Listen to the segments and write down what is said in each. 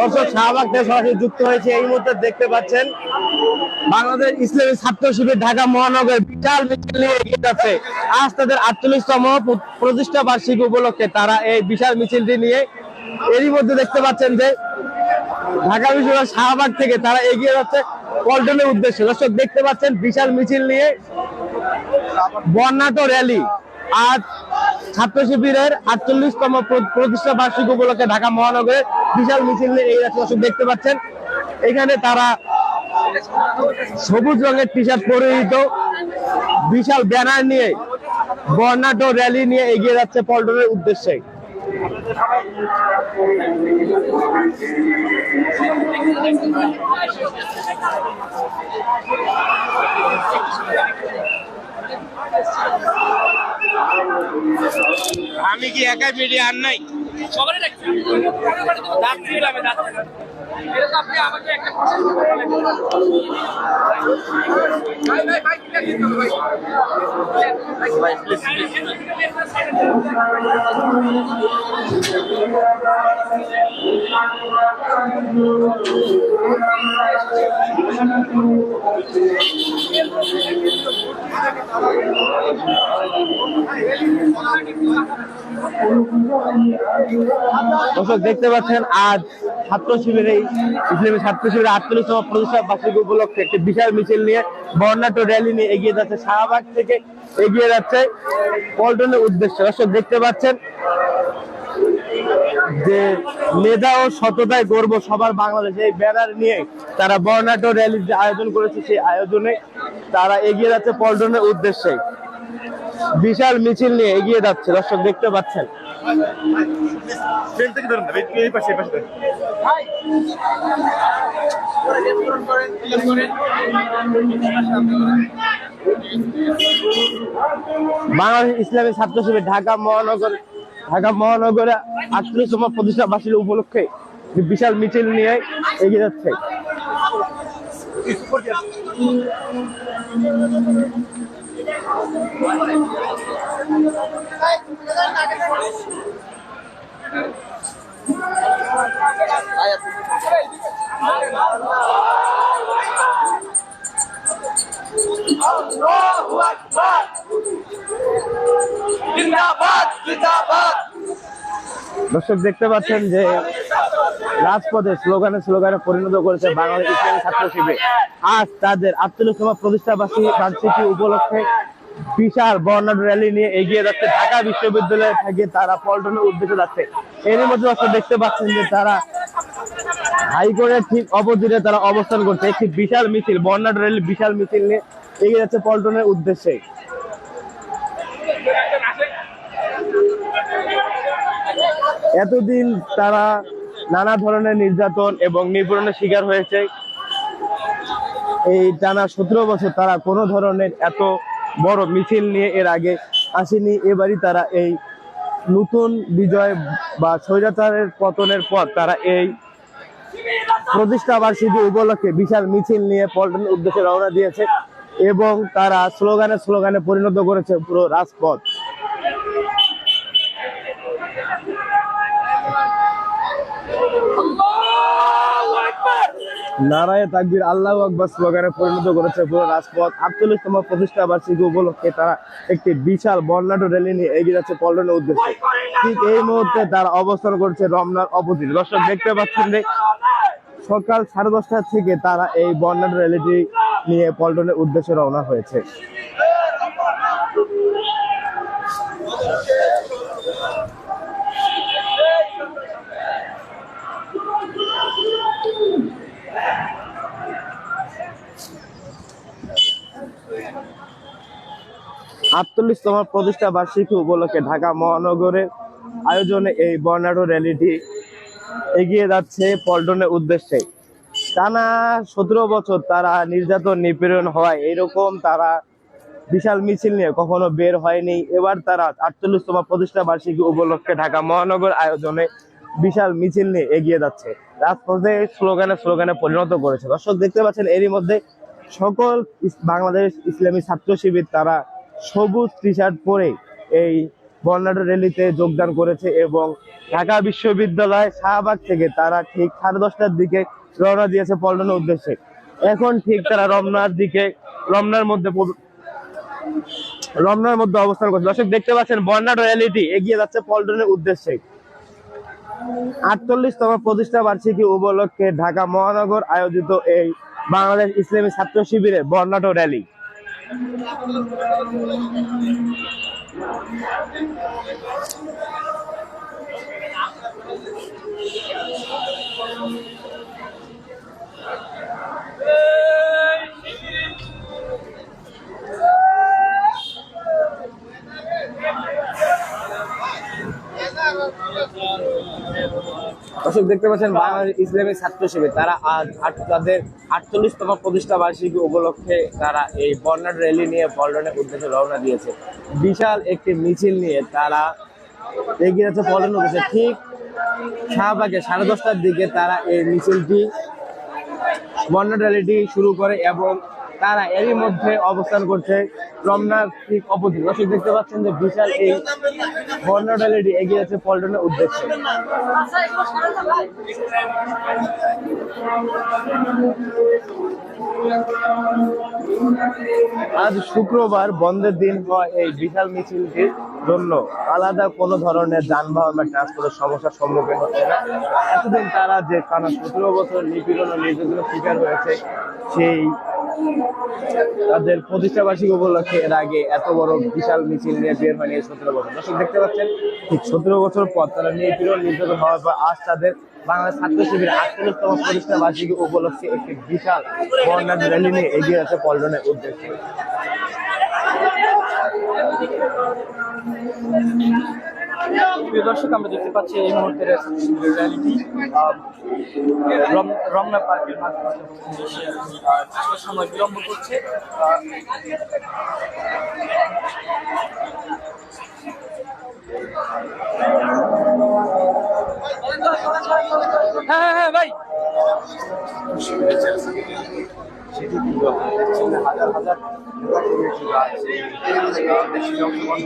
দর্শক, শাহবাগ থেকে যুক্ত হয়েছে। এই মুহূর্তে দেখতে পাচ্ছেন বাংলাদেশ ইসলামী ছাত্র শিবির ঢাকা মহানগর বিশাল মিছিল নিয়ে এগিয়ে যাচ্ছে। আজ তাদের আটচল্লিশতম প্রতিষ্ঠা বার্ষিকী উপলক্ষে তারা এই বিশাল মিছিলটি নিয়ে এরই মধ্যে দেখতে পাচ্ছেন যে ঢাকা বিশ্ববিদ্যালয় শাহবাগ থেকে তারা এগিয়ে যাচ্ছে পল্টনের উদ্দেশ্যে। দর্শক, দেখতে পাচ্ছেন বিশাল মিছিল নিয়ে বর্ণাঢ্য র্যালি। আজ ছাত্র শিবিরের আটচল্লিশতম প্রতিষ্ঠা বার্ষিকী উপলক্ষে ঢাকা মহানগরে বিশাল মিছিল নিয়ে যাচ্ছে দর্শক দেখতে পাচ্ছেন। এখানে তারা সবুজ রঙের টি শার্ট পরিহিত, বিশাল ব্যানার নিয়ে, বর্ণাঢ্য র্যালি নিয়ে এগিয়ে যাচ্ছে পল্টনের উদ্দেশ্যে। আমি কি একাই মিডিয়া আর নাই? সবারই রাখছি দাঁত ক্লিয়ার দিতে দর্শক দেখতে পাচ্ছেন আজ ছাত্র শিবির এই ইসলামী ছাত্র শিবিরের আটচল্লিশতম প্রতিষ্ঠা বার্ষিকী উপলক্ষে একটি বিশাল মিছিল নিয়ে বর্ণাঢ্য র্যালি নিয়ে এগিয়ে যাচ্ছে। শাহবাগ থেকে এগিয়ে যাচ্ছে পল্টনের উদ্দেশ্যে। দর্শক, দেখতে পাচ্ছেন যে মেধা ও সততায় গর্ব সবার বাংলাদেশে। এই ব্যানার নিয়ে তারা বর্ণাঢ্য র্যালির যে আয়োজন করেছে, সেই আয়োজনে তারা এগিয়ে যাচ্ছে পল্টনের উদ্দেশ্যে। বিশাল মিছিল নিয়ে এগিয়ে যাচ্ছে। দর্শক দেখতে পাচ্ছেন। বাংলাদেশ ইসলামী ছাত্র শিবির ঢাকা মহানগর ঢাকা মহানগরে আটত্রিশতম প্রতিষ্ঠা বার্ষিকী উপলক্ষে বিশাল মিছিল নিয়ে এগিয়ে যাচ্ছে। দর্শক, দেখতে পাচ্ছেন যে রাজপথে স্লোগানে স্লোগানে পরিণত করেছে বাংলাদেশ ছাত্র শিবির। আজ তাদের আটচল্লিশতম প্রতিষ্ঠা বার্ষিকী বার্ষিকী উপলক্ষে বিশাল বর্ণাঢ্য র্যালি নিয়ে এগিয়ে যাচ্ছে ঢাকা বিশ্ববিদ্যালয় থেকে তারা পল্টনের উদ্দেশ্যে যাচ্ছে। এরই মধ্যে দর্শক দেখতে পাচ্ছেন যে তারা হাইকোর্টের ঠিক অপোজিটে তারা অবস্থান করছে। একটি বিশাল মিছিল, বর্ণাঢ্য র্যালি বিশাল মিছিল নিয়ে এগিয়ে যাচ্ছে পল্টনের উদ্দেশ্যে। এতদিন তারা নানা ধরনের নির্যাতন এবং নিপীড়নের শিকার হয়েছে। এই টানা সতেরো বছর তারা কোনো ধরনের এত বড় মিছিল নিয়ে এর আগে আসেনি। এবারই তারা এই নতুন বিজয় বা স্বৈরাচারের পতনের পর তারা এই প্রতিষ্ঠা বার্ষিকী উপলক্ষে বিশাল মিছিল নিয়ে পল্টনের উদ্দেশ্যে রওনা দিয়েছে এবং তারা স্লোগানে স্লোগানে পরিণত করেছে পুরো রাজপথ। নারায় তাকবির আল্লাহ আকবর স্লোগানে পরিণত করেছে পুরো রাজপথ। আটচল্লিশতম প্রতিষ্ঠা বার্ষিকী উপলক্ষে তারা একটি বিশাল বর্ণাঢ্য র্যালি নিয়ে এগিয়ে যাচ্ছে পল্টনের উদ্দেশ্যে। ঠিক এই মুহূর্তে তারা অবস্থান করছে রমনার অপোজিট। দর্শক, দেখতে পাচ্ছেন যে সকাল সাড়ে দশটা থেকে তারা এই বর্ণাঢ্য র্যালিটি নিয়ে পল্টনের উদ্দেশ্যে রওনা হয়েছে। আটচল্লিশতম প্রতিষ্ঠা বার্ষিকী উপলক্ষে ঢাকা মহানগরের আয়োজনে এই বর্ণাঢ্য র্যালিটি এগিয়ে যাচ্ছে পল্টনের উদ্দেশ্যে। টানা সতেরো বছর তারা নির্যাতন, নিপীড়ন হয় এরকম তারা বিশাল মিছিল নিয়ে কখনো বের হয়নি। এবার তারা আটচল্লিশতম প্রতিষ্ঠা বার্ষিকী উপলক্ষে ঢাকা মহানগর আয়োজনে বিশাল মিছিল নিয়ে এগিয়ে যাচ্ছে। রাজপথে স্লোগানে স্লোগানে পরিণত করেছে। দর্শক, দেখতে পাচ্ছেন এরই মধ্যে সকল বাংলাদেশ ইসলামী ছাত্র শিবির তারা সবুজ টি শার্ট পরে এই বর্ণাঢ্য র্যালিতে যোগদান করেছে এবং ঢাকা বিশ্ববিদ্যালয় শাহবাগ থেকে তারা ঠিক সাড়ে দশটার দিকে রওনা দিয়েছে পল্টনের উদ্দেশ্যে। এখন ঠিক তারা রমনার দিকে, রমনার মধ্যে রমনার মধ্যে অবস্থান করছে। দর্শক, দেখতে পাচ্ছেন বর্ণাঢ্য র্যালিটি এগিয়ে যাচ্ছে পল্টনের উদ্দেশ্যে। আটচল্লিশতম প্রতিষ্ঠা বার্ষিকী উপলক্ষে ঢাকা মহানগর আয়োজিত এই বাংলাদেশ ইসলামী ছাত্র শিবিরে বর্ণাঢ্য র্যালি। দেখতে পাচ্ছেন বাংলাদেশ ইসলামী ছাত্র শিবির। তারা আজ তাদের আটচল্লিশতম প্রতিষ্ঠা বার্ষিকী উপলক্ষে তারা এই বর্ণাঢ্য র্যালি নিয়ে পল্টনের উদ্দেশ্যে রওনা দিয়েছে। বিশাল একটি মিছিল নিয়ে তারা এগিয়ে যাচ্ছে পল্টন উদ্দেশ্যে। ঠিক শাহবাগে সাড়ে দশটার দিকে তারা এই মিছিলটি, বর্ণাঢ্য র্যালিটি শুরু করে এবং তারা এরই মধ্যে অবস্থান করছে রমনার ঠিক অপোজিট। দর্শক, দেখতে পাচ্ছেন যে বিশাল এই বর্ণাঢ্য র্যালিটি এগিয়ে যাচ্ছে পল্টনের উদ্দেশ্যে। আজ শুক্রবার বন্ধের দিন হওয়া এই বিশাল মিছিলটির জন্য। আলাদা কোনো ধরনের যানবাহন বা ট্রান্সপোর্টের সমস্যার সম্মুখীন হচ্ছে না। এতদিন তারা যে টানা সতেরো বছর নিপীড়ন ও নির্যাতনের শিকার হয়েছে সেই তাদের প্রতিষ্ঠা বার্ষিকী উপলক্ষে এর আগে এত বড় বিশাল মিছিল নিয়ে বের হয়নি সতেরো বছর। দর্শক, দেখতে পাচ্ছেন, ঠিক সতেরো বছর পর তারা নিপীড়ন নির্যাতন হওয়ার পর আজ তাদের বাংলা ছাত্র শিবির আটচল্লিশতম প্রতিষ্ঠা বার্ষিকী উপলক্ষে একটি বিশাল বর্ণাঢ্য র্যালি নিয়ে এগিয়ে আছে পল্টনের উদ্দেশ্যে। প্রিয় দর্শক, আমরা দেখতে পাচ্ছি এই মুহূর্তে র্যালিটি রমনা পার্কের কিছুটা সময় বিলম্ব করছে। হ্যাঁ হ্যাঁ সেটি কিন্তু আপনারা দেখছেন হাজার হাজার দেশে অংশগ্রহণ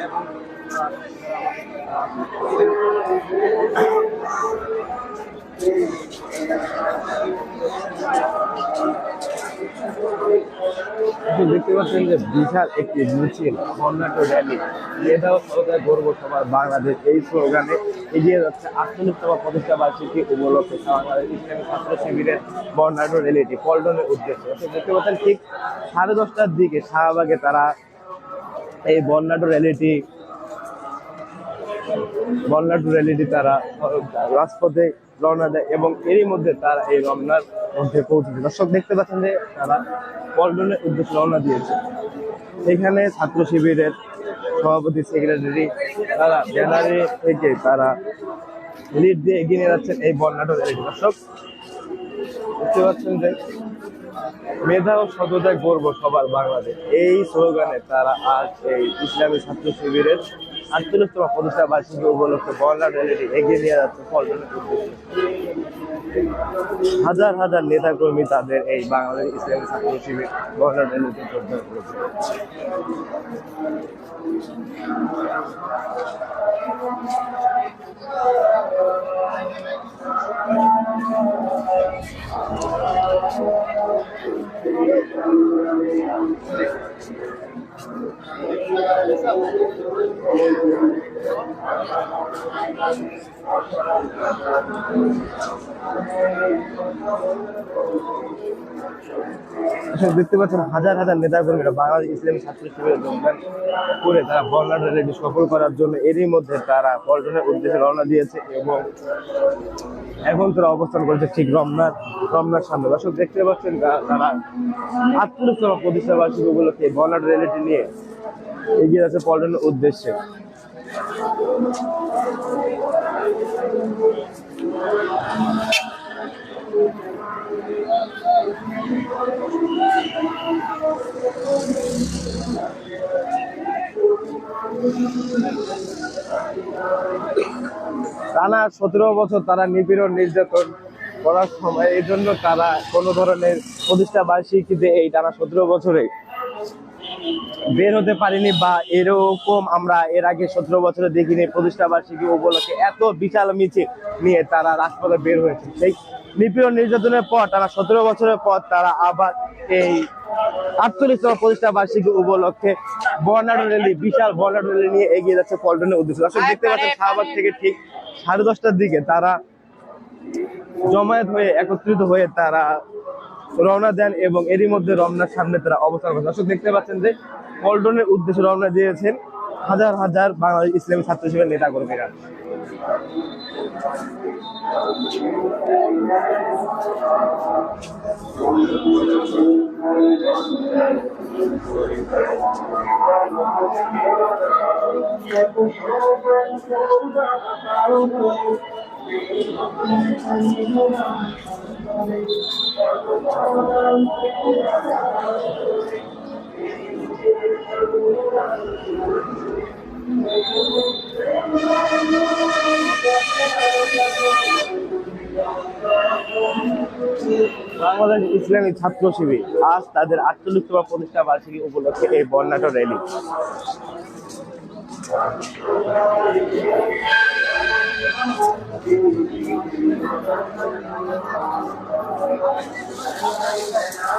এবং আপনি দেখতে পাচ্ছেন যে বিশাল একটি মিছিল কর্ণাটক র্যালি। সরকার গর্ব সবার বাংলাদেশ। এই স্লোগানে এগিয়ে যাচ্ছে আটচল্লিশতম প্রতিষ্ঠা বার্ষিকী উপলক্ষে ইসলামী ছাত্র শিবিরের বর্ণাঢ্য র্যালিটি, পল্টনের উদ্দেশ্যে। দেখতে পাচ্ছেন ঠিক সাড়ে দশটার দিকে শাহবাগে তারা এই বর্ণাঢ্য র্যালিটি বর্ণাঢ্য র্যালিটি তারা রাজপথে রওনা দেয় এবং এরই মধ্যে তারা এই রমনার মধ্যে পৌঁছেছে। দর্শক, দেখতে পাচ্ছেন যে তারা পল্টনের উদ্দেশ্যে রওনা দিয়েছে। এখানে ছাত্র শিবিরের সভাপতি, সেক্রেটারি, তারা ব্যানারে থেকে তারা লিড দিয়ে এগিয়ে নিয়ে যাচ্ছেন এই বর্ণাঢ্য দর্শক, দেখতে পাচ্ছেন যে মেধা ও সততায় গর্ব সবার বাংলাদেশ। এই স্লোগানে তারা আজ এই ইসলামী ছাত্র শিবিরের আটচল্লিশতম প্রতিষ্ঠা বার্ষিকী উপলক্ষে বর্ণা র্যালিটি এগিয়ে নিয়ে যাচ্ছে পল্টনের হাজার হাজার নেতা কর্মী তাদের এই বাংলাদেশ ইসলামী ছাত্র শিবির বর্ণা র্যালিতে যোগদান করেছে। আসলে দেখতে পাচ্ছেন হাজার হাজার নেতা কর্মীরা বাংলাদেশ ইসলামী ছাত্র শিবিরে যোগদান করে তারা বর্ণা র্যালিটি সফল করার জন্য এরই মধ্যে তারা পর্যটনের উদ্দেশ্যে রওনা দিয়েছে এবং এখন তারা অবস্থান করেছে ঠিক রমনার রমনার সামনে। দর্শক, দেখতে পাচ্ছেন তারা আটচল্লিশতম প্রতিষ্ঠা বার্ষিকী উপলক্ষে বর্ণা র্যালিটি নিয়ে এগিয়ে যাচ্ছে পল্টনের উদ্দেশ্যে। টানা সতেরো বছর তারা নিপীড়ন, নির্যাতন করার সময়, এই জন্য তারা কোনো ধরনের প্রতিষ্ঠা বার্ষিকীতে এই টানা সতেরো বছরে বের হতে পারিনি বা এরকম আমরা এর আগে সতেরো বছরে দেখিনি প্রতিষ্ঠা বার্ষিকী উপলক্ষে এত বিশাল মিছিল নিয়ে তারা রাজপথে বের হয়েছে। সেই নিপীড়ন নির্যাতনের পর তারা সতেরো বছরের পর তারা আবার এই আটচল্লিশতম প্রতিষ্ঠা বার্ষিকী উপলক্ষে বর্ণাঢ্য র্যালি বিশাল বর্ণাঢ্য র্যালি নিয়ে এগিয়ে যাচ্ছে পল্টনের উদ্দেশ্যে। দর্শক দেখতে পাচ্ছেন শাহবাগ থেকে ঠিক সাড়ে দশটার দিকে তারা জমায়েত হয়ে একত্রিত হয়ে তারা রওনা দেন এবং এরই মধ্যে রমনার সামনে তারা অবস্থান করেন। দর্শক, দেখতে পাচ্ছেন যে পল্টনের উদ্দেশ্যে রওনা দিয়েছেন হাজার হাজার বাংলাদেশ ইসলামী ছাত্র শিবিরের নেতা কর্মীরা বাংলাদেশ ইসলামী ছাত্র শিবির আজ তাদের আটচল্লিশতম প্রতিষ্ঠা বার্ষিকী উপলক্ষে এই বর্ণাঢ্য র্যালি। 一场风景尽管我们曾是路上的行人我曾经为了爱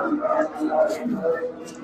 无悔付出青春他就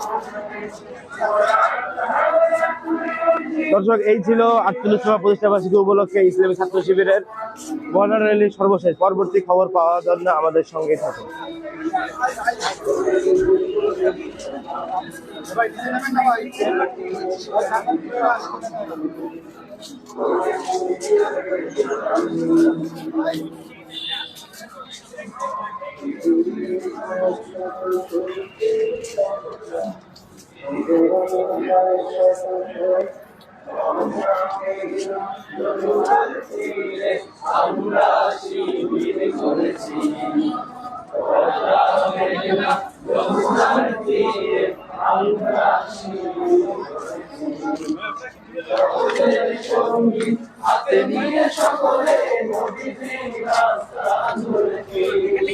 দর্শক, এই ছিল আটচল্লিশতম প্রতিষ্ঠা বার্ষিকী উপলক্ষে ইসলামী ছাত্র শিবিরের বর্ণাঢ্য র্যালির সর্বশেষ। পরবর্তী খবর পাওয়ার জন্য আমাদের সঙ্গে থাকুন। ব্যানার দিবেন চলে আসেন, চলে আসেন,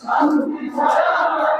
শান্তি ছায়া